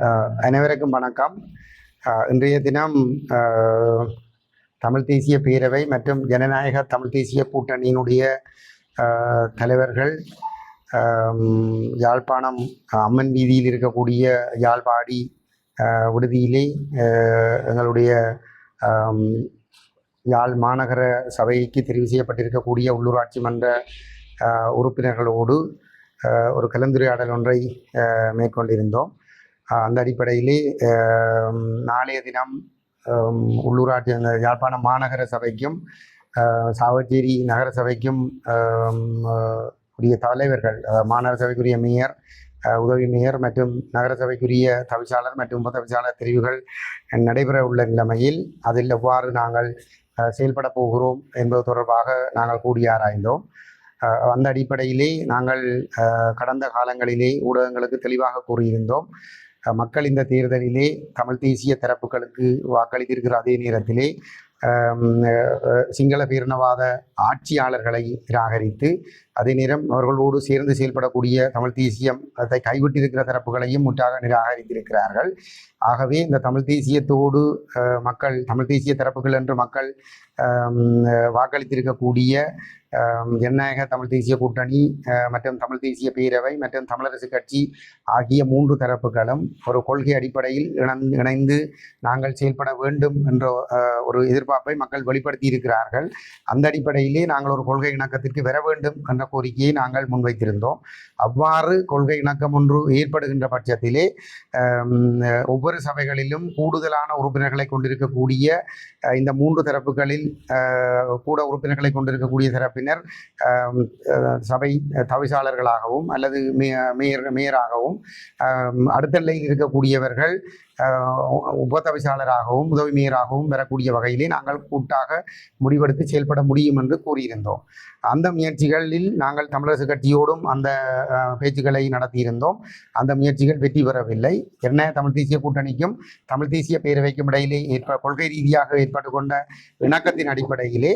அனைவருக்கும் வணக்கம். இன்றைய தினம் தமிழ் தேசிய பேரவை மற்றும் ஜனநாயக தமிழ் தேசிய கூட்டணியினுடைய தலைவர்கள் யாழ்ப்பாணம் அம்மன் வீதியில் இருக்கக்கூடிய யாழ்ப்பாடி விடுதியிலே எங்களுடைய யாழ் மாநகர சபைக்கு தெரிவு செய்யப்பட்டிருக்கக்கூடிய உள்ளூராட்சி மன்ற உறுப்பினர்களோடு ஒரு கலந்துரையாடல் ஒன்றை மேற்கொண்டிருந்தோம். அந்த அடிப்படையிலே நாளைய தினம் உள்ளூராட்சி அந்த யாழ்ப்பாணம் மாநகர சபைக்கும் சாவச்சேரி நகர சபைக்கும் உரிய தலைவர்கள் மாநகர சபைக்குரிய மேயர் உதவி மேயர் மற்றும் நகர சபைக்குரிய தவிசாளர் மற்றும் உபதவிசாளர் தெரிவுகள் நடைபெற உள்ள நிலைமையில் அதில் எவ்வாறு நாங்கள் செயல்பட போகிறோம் என்பது தொடர்பாக நாங்கள் கூடி ஆராய்ந்தோம் அந்த அடிப்படையிலே நாங்கள் கடந்த காலங்களிலே ஊடகங்களுக்கு தெளிவாக கூறியிருந்தோம். மக்கள் இந்த தேர்தலிலே தமிழ் தேசிய தரப்புகளுக்கு வாக்களித்திருக்கிற அதே நேரத்திலே சிங்கள பேரினவாத ஆட்சியாளர்களை நிராகரித்து அதே நேரம் அவர்களோடு சேர்ந்து செயல்படக்கூடிய தமிழ் தேசியம் அதை கைவிட்டிருக்கிற தரப்புகளையும் முற்றாக நிராகரித்திருக்கிறார்கள். ஆகவே இந்த தமிழ் தேசியத்தோடு மக்கள் தமிழ் தேசிய தரப்புகள் என்று மக்கள் வாக்களித்திருக்கக்கூடிய ஜனநாயக தமிழ் தேசிய கூட்டணி மற்றும் தமிழ் தேசிய பேரவை மற்றும் தமிழரசு கட்சி ஆகிய மூன்று தரப்புகளும் ஒரு கொள்கை அடிப்படையில் இணந்து இணைந்து நாங்கள் செயல்பட வேண்டும் என்ற ஒரு எதிர்பார்ப்பை மக்கள் வெளிப்படுத்தி இருக்கிறார்கள் அந்த அடிப்படையிலே நாங்கள் ஒரு கொள்கை இணக்கத்திற்கு வர வேண்டும் என்ற கோரிக்கையை நாங்கள் முன்வைத்திருந்தோம். அவ்வாறு கொள்கை இணக்கம் ஒன்று ஏற்படுகின்ற பட்சத்திலே ஒவ்வொரு சபைகளிலும் கூடுதலான உறுப்பினர்களை கொண்டிருக்கக்கூடிய இந்த மூன்று தரப்புகளில் கூட உறுப்பினர்களை கொண்டிருக்கக்கூடிய தரப்பினர் சபை தவிசாளர்களாகவும் அல்லது மே- மேயர் மேயராகவும் அடுத்த நிலையில் இருக்கக்கூடியவர்கள் உபதவிசாளராகவும் உதவி மேயராகவும் பெறக்கூடிய வகையிலே நாங்கள் கூட்டாக முடிவெடுத்து செயல்பட முடியும் என்று கூறியிருந்தோம். அந்த முயற்சிகளில் நாங்கள் தமிழரசு கட்சியோடும் அந்த பேச்சுக்களை நடத்தியிருந்தோம். அந்த முயற்சிகள் வெற்றி பெறவில்லை. என்ன? தமிழ் தேசிய கூட்டணிக்கும் தமிழ் தேசிய பேரவைக்கும் இடையிலே ஏற்ப கொள்கை ரீதியாக ஏற்பட்டு கொண்ட இணக்கத்தின் அடிப்படையிலே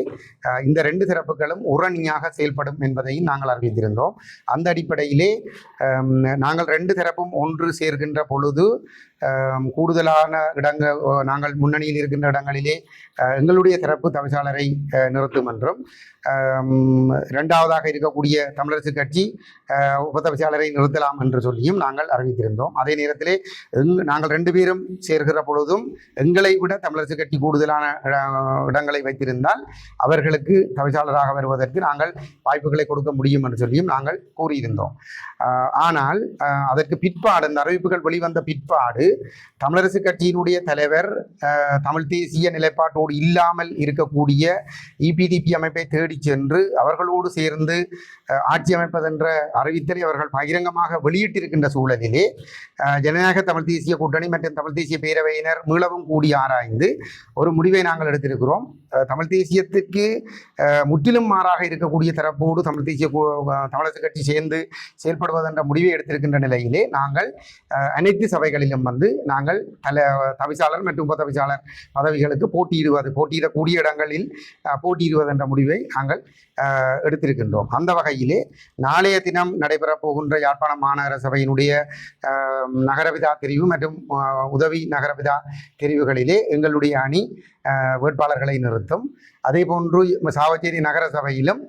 இந்த ரெண்டு சிறப்புகளும் உரணியாக செயல்படும் என்பதையும் நாங்கள் அறிவித்திருந்தோம். அந்த அடிப்படையிலே நாங்கள் ரெண்டு தரப்பும் ஒன்று சேர்கின்ற பொழுது கூடுதலான இடங்கள் நாங்கள் முன்னணியில் இருக்கின்ற இடங்களிலே எங்களுடைய சிறப்பு தவிசாளரை நிறுத்தும் என்றும் இரண்டாவதாக இருக்கக்கூடிய தமிழரசு கட்சி உபதவிசாளரை நிறுத்தலாம் என்று சொல்லியும் நாங்கள் அறிவித்திருந்தோம். அதே நேரத்திலே எங் நாங்கள் ரெண்டு பேரும் சேர்கிற பொழுதும் எங்களை விட தமிழரசு கட்சி கூடுதலான இடங்களை வைத்திருந்தால் அவர்களுக்கு தவிசாளராக வருவதற்கு நாங்கள் வாய்ப்புகளை கொடுக்க முடியும் என்று சொல்லியும் நாங்கள் கூறியிருந்தோம். ஆனால் அதற்கு பிற்பாடு அந்த அறிவிப்புகள் வெளிவந்த பிற்பாடு தமிழரசு கட்சியினுடைய தலைவர் தமிழ் தேசிய நிலைப்பாட்டோடு இல்லாமல் இருக்கக்கூடிய இபிடிபி அமைப்பை தேடி சென்று அவர்களோடு சேர்ந்து ஆட்சி அமைப்பதென்ற அறிவித்தலை அவர்கள் பகிரங்கமாக வெளியிட்டிருக்கின்ற சூழலிலே ஜனநாயக தமிழ் தேசிய கூட்டணி மற்றும் தமிழ் தேசிய பேரவையினர் மீளவும் கூடி ஆராய்ந்து ஒரு முடிவை நாங்கள் எடுத்திருக்கிறோம். தமிழ் தேசியத்துக்கு முற்றிலும் மாறாக இருக்கக்கூடிய தரப்போடு தமிழ் தேசிய தமிழரசு கட்சி சேர்ந்து செயல்படுவதென்ற முடிவை எடுத்திருக்கின்ற நிலையிலே நாங்கள் அனைத்து சபைகளிலும் வந்து நாங்கள் தல தவிசாளர் மற்றும் உபதவிசாளர் பதவிகளுக்கு போட்டியிடுவது போட்டியிடக்கூடிய இடங்களில் போட்டியிடுவது என்ற முடிவை நாங்கள் எடுத்திருக்கின்றோம். அந்த வகையிலே நாளைய தினம் நடைபெறப் போகின்ற யாழ்ப்பாணம் மாநகர சபையினுடைய நகரவிதா தெரிவு மற்றும் உதவி நகரவிதா தெரிவுகளிலே எங்களுடைய அணி வேட்பாளர்களை நிறுத்தும். அதே போன்று சாவச்சேரி நகர சபையிலும்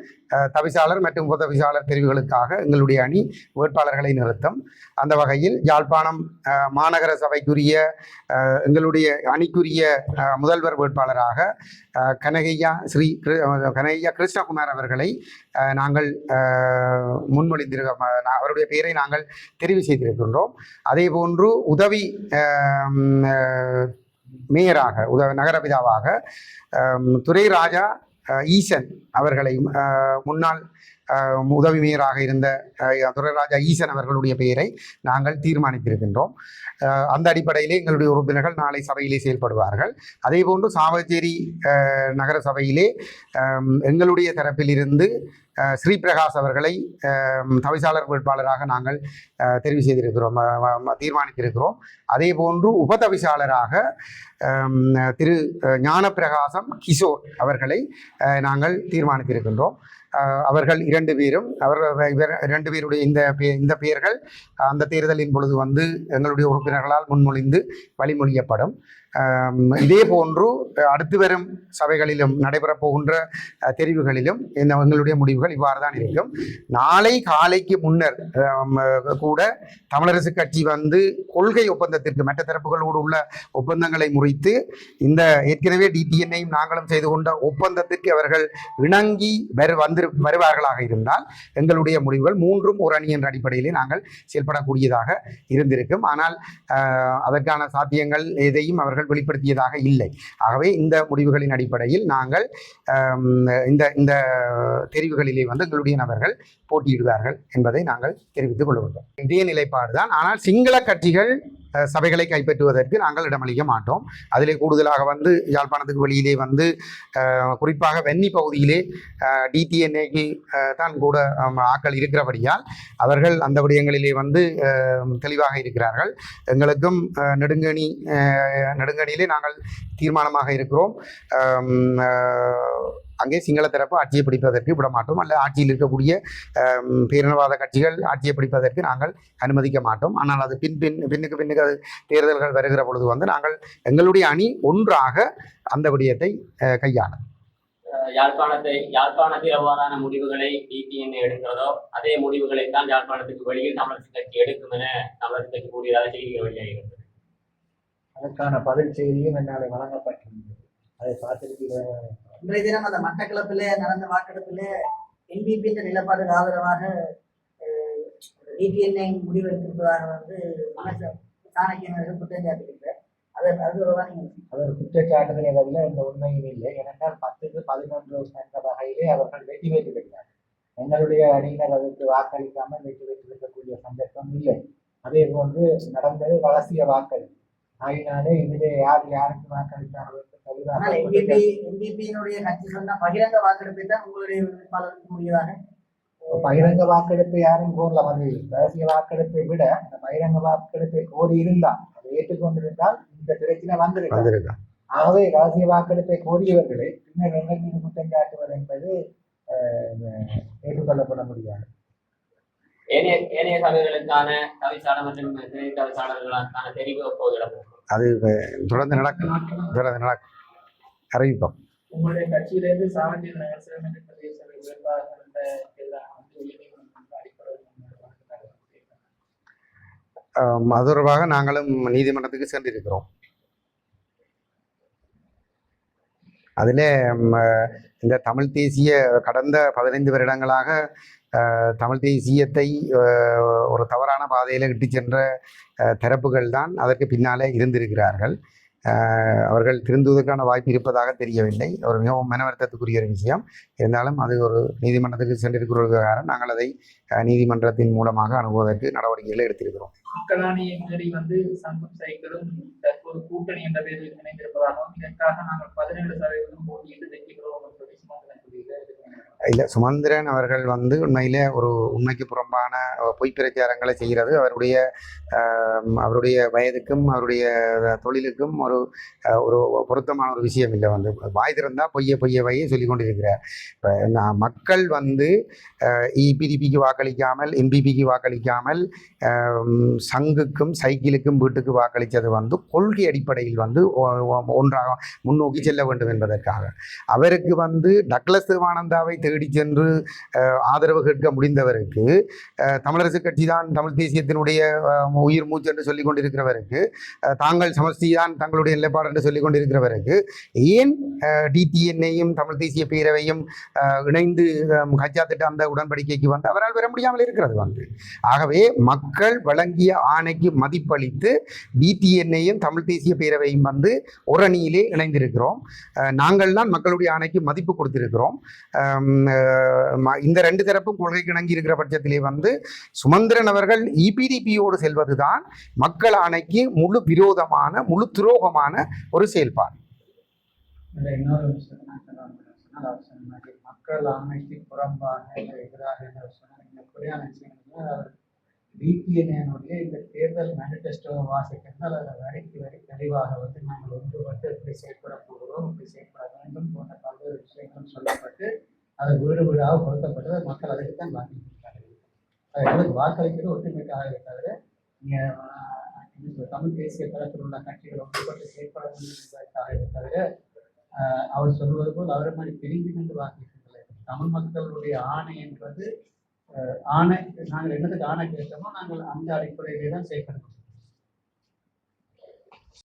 தவிசாளர் மற்றும் உபதவிசாளர் பிரிவுகளுக்காக எங்களுடைய அணி வேட்பாளர்களை நிறுத்தும். அந்த வகையில் யாழ்ப்பாணம் மாநகர சபைக்குரிய எங்களுடைய அணிக்குரிய முதல்வர் வேட்பாளராக கனகையா ஸ்ரீ கிரு- கனகையா கிருஷ்ணகுமார் அவர்களை நாங்கள் முன்மொழிந்திருக்க அவருடைய பெயரை நாங்கள் தெரிவு செய்திருக்கின்றோம். அதே போன்று உதவி மேயராக உத நகரபிதாவாக அஹ், துரை ராஜா ஈசன் அவர்களை முன்னாள் உதவி மேயராக இருந்த துரைராஜா ஈசன் அவர்களுடைய பெயரை நாங்கள் தீர்மானித்திருக்கின்றோம். அந்த அடிப்படையிலே எங்களுடைய உறுப்பினர்கள் நாளை சபையிலே செயல்படுவார்கள். அதே போன்று சாவச்சேரி நகர சபையிலே எங்களுடைய தரப்பிலிருந்து ஸ்ரீபிரகாஷ் அவர்களை தவிசாளர் வேட்பாளராக நாங்கள் தெரிவு செய்திருக்கிறோம் தீர்மானித்திருக்கிறோம். அதே போன்று உபதவிசாளராக திரு ஞானப்பிரகாசம் கிஷோர் அவர்களை நாங்கள் தீர்மானித்திருக்கின்றோம். அவர்கள் இரண்டு பேரும் அவர் இவர் இரண்டு பேருடைய இந்த இந்த பெயர்கள் அந்த தேர்தலின் பொழுது வந்து எங்களுடைய உறுப்பினர்களால் முன்மொழிந்து வழிமொழியப்படும். இதே போன்று அடுத்து வரும் சபைகளிலும் நடைபெறப் போகின்ற தெரிவுகளிலும் இந்த எங்களுடைய முடிவுகள் இவ்வாறு தான் இருக்கும். நாளை காலைக்கு முன்னர் கூட தமிழரசு கட்சி வந்து கொள்கை ஒப்பந்தத்திற்கு மற்ற தரப்புகளோடு உள்ள ஒப்பந்தங்களை முறித்து இந்த ஏற்கனவே டிடிஎன்ஐயும் நாங்களும் செய்து கொண்ட ஒப்பந்தத்திற்கு அவர்கள் இணங்கி வரு வந்து வருவார்களாக இருந்தால் எங்களுடைய முடிவுகள் மூன்றும் ஒரு அணி என்ற அடிப்படையிலே நாங்கள் செயல்படக்கூடியதாக இருந்திருக்கும். ஆனால் அதற்கான சாத்தியங்கள் எதையும் அவர்கள் வெளிப்படுத்தியதாக இல்லை. ஆகவே இந்த முடிவுகளின் அடிப்படையில் நாங்கள் இந்த இந்த தெரிவுகளிலே வந்து எங்களுடைய நபர்கள் போட்டியிடுவார்கள் என்பதை நாங்கள் தெரிவித்துக் கொள்ளுகின்றோம். இதே நிலைப்பாடு தான் ஆனால் சிங்கள கட்சிகள் சபைகளை கைப்பற்றுவதற்கு நாங்கள் இடமளிக்க மாட்டோம். அதிலே கூடுதலாக வந்து யாழ்ப்பாணத்துக்கு வெளியிலே வந்து குறிப்பாக வெண்ணி பகுதியிலே டிடிஎன்ஏக்கு தான் கூட ஆக்கள் இருக்கிறபடியால் அவர்கள் அந்த விடயங்களிலே வந்து தெளிவாக இருக்கிறார்கள். எங்களுக்கும் நெடுங்கணி நெடுங்கணியிலே நாங்கள் தீர்மானமாக இருக்கிறோம். அங்கே சிங்கள தரப்பு ஆட்சியை பிடிப்பதற்கு விட மாட்டோம் அல்ல ஆட்சியில் இருக்கக்கூடிய பேரினவாத கட்சிகள் ஆட்சியை பிடிப்பதற்கு நாங்கள் அனுமதிக்க மாட்டோம். ஆனால் அது பின் பின் பின்னுக்கு பின்னுக்கு அது தேர்தல்கள் வருகிற பொழுது வந்து நாங்கள் எங்களுடைய அணி ஒன்றாக அந்த விடயத்தை கையாளும் யாழ்ப்பாணத்தை யாழ்ப்பாணத்தில் எவ்வாறான முடிவுகளை டிடிஎன் எடுக்கிறதோ அதே முடிவுகளை தான் யாழ்ப்பாணத்துக்கு வெளியில் தமிழரசு கட்சி எடுக்கும் என தமிழரசு கட்சி கூறியதாக செய்திகள் வெளியாகிறது அதற்கான பதில் செய்தியும் என்னால் வழங்கப்பட்டிருந்தது. அதை பார்த்திருக்கிறேன். இன்றைய தினம் அந்த மட்டக்களப்பிலே நடந்த வாக்கெடுப்பிலே என்பிபி என்ற நிலப்பாடுக்கு ஆதரவாக டிடிஎன்ஐ முடிவெடுத்திருப்பதாக வந்து அமைச்சர் சாணக்கியன் அவர்கள் குற்றம் சாட்டியிருக்கிறார் அதை அது அவர் குற்றச்சாட்டுகளை வரையில இந்த உண்மையும் இல்லை. ஏனென்றால் பத்துக்கு பதினொன்று என்ற வகையிலே அவர்கள் வெற்றி பெற்று விட்டார் எங்களுடைய அணியினர் அதற்கு வாக்களிக்காமல் வெற்றி பெற்றிருக்கக்கூடிய சந்தர்ப்பம் இல்லை. அதே போன்று நடந்தது ரகசிய வாக்களிப்பு ஆகினாலே இதிலே யார் யாருக்கு வாக்களித்தார்கள் ஆனால் கட்சி சொன்ன பகிரங்க வாக்கெடுப்பை தான் உங்களுடைய வேட்பாளருக்கு முடியதாக பகிரங்க வாக்கெடுப்பு யாரும் கோரல வந்து ரகசிய வாக்கெடுப்பை விட அந்த பகிரங்க வாக்கெடுப்பை கோரி இருந்தால் அதை ஏற்றுக்கொண்டிருந்தால் இந்த பிரச்சனை வந்திருக்காது வந்திருக்கோம் ஆகவே ரகசிய வாக்கெடுப்பை கோரியவர்களை பின்னர் எங்கள் மீது குற்றம் சாட்டுவது என்பது அஹ், ஏற்றுக்கொள்ளப்பட முடியாது. ஏனைய ஏனைய சபைகளுக்கான தவிசாளர் மற்றும் துணை தவிசாளர்களுக்கான தெரிவு எப்போது இடம்பெறும்? அது தொடர்ந்து நடக்கும். தொடர்ந்து நடக்கும். அறிவிப்போம். உங்களுடைய கட்சியிலிருந்து சாவண்டியல் நகர் சிறுமணி பிரதேச. ஆம், அது தொடர்பாக நாங்களும் நீதிமன்றத்துக்கு சென்றிருக்கிறோம். அதில் இந்த தமிழ் தேசிய கடந்த பதினைந்து வருடங்களாக தமிழ் தேசியத்தை ஒரு தவறான பாதையில் இட்டு சென்ற தரப்புகள் தான் அதற்கு பின்னாலே இருந்திருக்கிறார்கள். அவர்கள் திருந்துவதற்கான வாய்ப்பு இருப்பதாக தெரியவில்லை. ஒரு மிகவும் மனவருத்தத்துக்குரிய ஒரு விஷயம். இருந்தாலும் அது ஒரு நீதிமன்றத்துக்கு சென்றிருக்கிற விவகாரம் நாங்கள் அதை நீதிமன்றத்தின் மூலமாக அணுகுவதற்கு நடவடிக்கைகளை எடுத்திருக்கிறோம். மக்களாணியை மீறி வந்து சங்கம் சைக்கிளும் தற்போது கூட்டணி என்ற பேரில் இணைந்திருப்பதாகவும் இதற்காக நாங்கள் பதினேழு சதவீதம் போட்டியிட்டு வெற்றிக்கிறோம் என்று இல்லை சுமந்திரன் அவர்கள் வந்து உண்மையிலே ஒரு உண்மைக்கு புறம்பான பொய் பிரச்சாரங்களை செய்கிறது. அவருடைய அவருடைய வயதுக்கும் அவருடைய தொழிலுக்கும் ஒரு ஒரு பொருத்தமான ஒரு விஷயம் இல்லை வந்து. வாய் திறந்தால் பொய்ய பொய்ய வையை சொல்லி கொண்டிருக்கிறார். இப்போ நான் மக்கள் வந்து இபிடிபிக்கு வாக்களிக்காமல் என்பிபிக்கு வாக்களிக்காமல் சங்குக்கும் சைக்கிளுக்கும் வீட்டுக்கு வாக்களித்தது வந்து கொள்கை அடிப்படையில் வந்து ஒன்றாக முன்னோக்கி செல்ல வேண்டும் என்பதற்காக. அவருக்கு வந்து டக்ளஸ் தேவானந்தாவை தேடி சென்று ஆதரவு கேட்க முடிந்தவருக்கு தமிழரசு கட்சி தான் தமிழ் தேசியத்தினுடைய உயிர் மூச்சு என்று சொல்லிக் கொண்டிருக்கிறவருக்கு தாங்கள் சமஷ்டி தான் தங்களுடைய நிலைப்பாடு என்று சொல்லிக் கொண்டிருக்கிறவருக்கு ஏன் டிடிஎன்ஐயும் தமிழ் தேசிய பேரவையும் இணைந்து அஹ், கச்சா திட்ட அந்த உடன்படிக்கைக்கு வந்து அவரால் பெற முடியாமல் இருக்கிறது வந்து. ஆகவே மக்கள் வழங்கிய ஆணைக்கு மதிப்பளித்து டிடிஎன்ஐயும் தமிழ் தேசிய பேரவையும் வந்து ஒரு அணியிலே இணைந்திருக்கிறோம். நாங்கள் தான் மக்களுடைய ஆணைக்கு மதிப்பு கொடுத்திருக்கிறோம். இந்த ரெண்டு தரப்பும் கொள்கைக்கு இணங்கி இருக்கிற பட்சத்திலே வந்து சுமந்திரன் அவர்கள் இபிடிபியோடு செல்வதுதான் மக்கள் ஆணைக்கு முழு விரோதமான முழு துரோகமான ஒரு செயல்பாடு. விஷயம் மக்கள் ஆணைக்கு புறம்பாக எதிராக பிபிஎன்ஏனுடைய இந்த இந்த தேர்தல் மேனிஃபெஸ்டோ வாசிக்கின்றால் அதை வரைக்கு வரை தெளிவாக வந்து நாங்கள் ஒன்றுபட்டு இப்படி செயல்பட போகிறோம் இப்படி செயல்பட வேண்டும் போன்ற பல்வேறு விஷயங்களும் சொல்லப்பட்டு அது வீடு வீடாக கொடுக்கப்பட்டது மக்கள் அதுக்கு தான் வாக்களிக்கிறார்கள். அது எங்களுக்கு வாக்களிக்கிறது ஒற்றுமைக்காக தவிர நீங்கள் தமிழ் தேசிய தளத்தில் உள்ள கட்சிகள் ஒன்றுபட்டு செயல்பட வேண்டும் என்பதற்காக அவர் சொல்வது போல் அவரை மாதிரி பிரிந்து கொண்டு வாக்களிக்கவில்லை தமிழ் மக்களுடைய ஆணை என்பது ஆணை நாங்கள் என்னதுக்கு ஆணை கேட்டோமோ நாங்கள் அந்த அடிப்படையிலே தான் செயல்படுத்தோம்